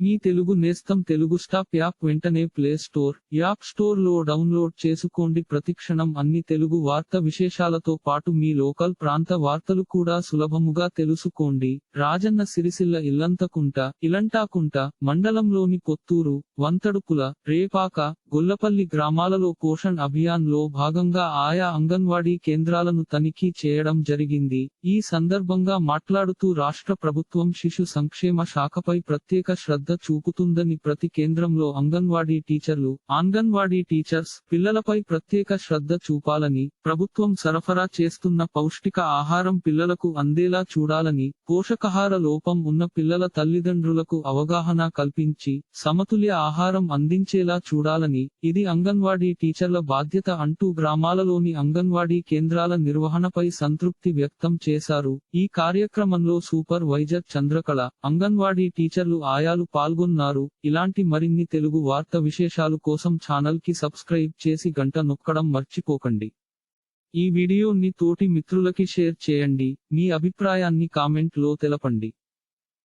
మీ తెలుగు నేస్తం Telugu stop app వెంటనే play store app స్టోర్లో డౌన్లోడ్ చేసుకోండి. ప్రతిక్షణం అన్ని తెలుగు వార్త విశేషాలతో పాటు మీ లోకల్ ప్రాంత వార్తలు కూడా సులభముగా తెలుసుకోండి. రాజన్న సిరిసిల్ల ఇల్లంతకుంట ఇలంటాకుంట మండలంలోని పొత్తూరు వంతడుపుల రేపాక గొల్లపల్లి గ్రామాలలో పోషణ్ అభియాన్లో భాగంగా ఆయా అంగన్వాడీ కేంద్రాలను తనిఖీ చేయడం జరిగింది. ఈ సందర్భంగా మాట్లాడుతూ రాష్ట్ర ప్రభుత్వం శిశు సంక్షేమ శాఖపై ప్రత్యేక శ్రద్ధ చూపుతుందని ప్రతి కేంద్రంలో అంగన్వాడీ టీచర్లు అంగన్వాడీ టీచర్స్ పిల్లలపై ప్రత్యేక శ్రద్ధ చూపాలని ప్రభుత్వం సరఫరా చేస్తున్న పౌష్టిక ఆహారం పిల్లలకు అందేలా చూడాలని పోషకాహార లోపం ఉన్న పిల్లల తల్లిదండ్రులకు అవగాహన కల్పించి సమతుల్య ఆహారం అందించేలా చూడాలని ఇది అంగన్వాడీ టీచర్ల బాధ్యత అంటూ గ్రామాలలోని అంగన్వాడీ కేంద్రాల నిర్వహణపై సంతృప్తి వ్యక్తం చేశారు. ఈ కార్యక్రమంలో సూపర్ వైజర్ చంద్రకళ అంగన్వాడీ టీచర్లు ఆయాలు పాల్గొన్నారు. ఇలాంటి మరిన్ని తెలుగు వార్త విశేషాలు కోసం ఛానల్కి సబ్స్క్రైబ్ చేసి గంట నొక్కడం మర్చిపోకండి. ఈ వీడియోని తోటి మిత్రులకి షేర్ చేయండి. మీ అభిప్రాయాన్ని కామెంట్లో తెలపండి.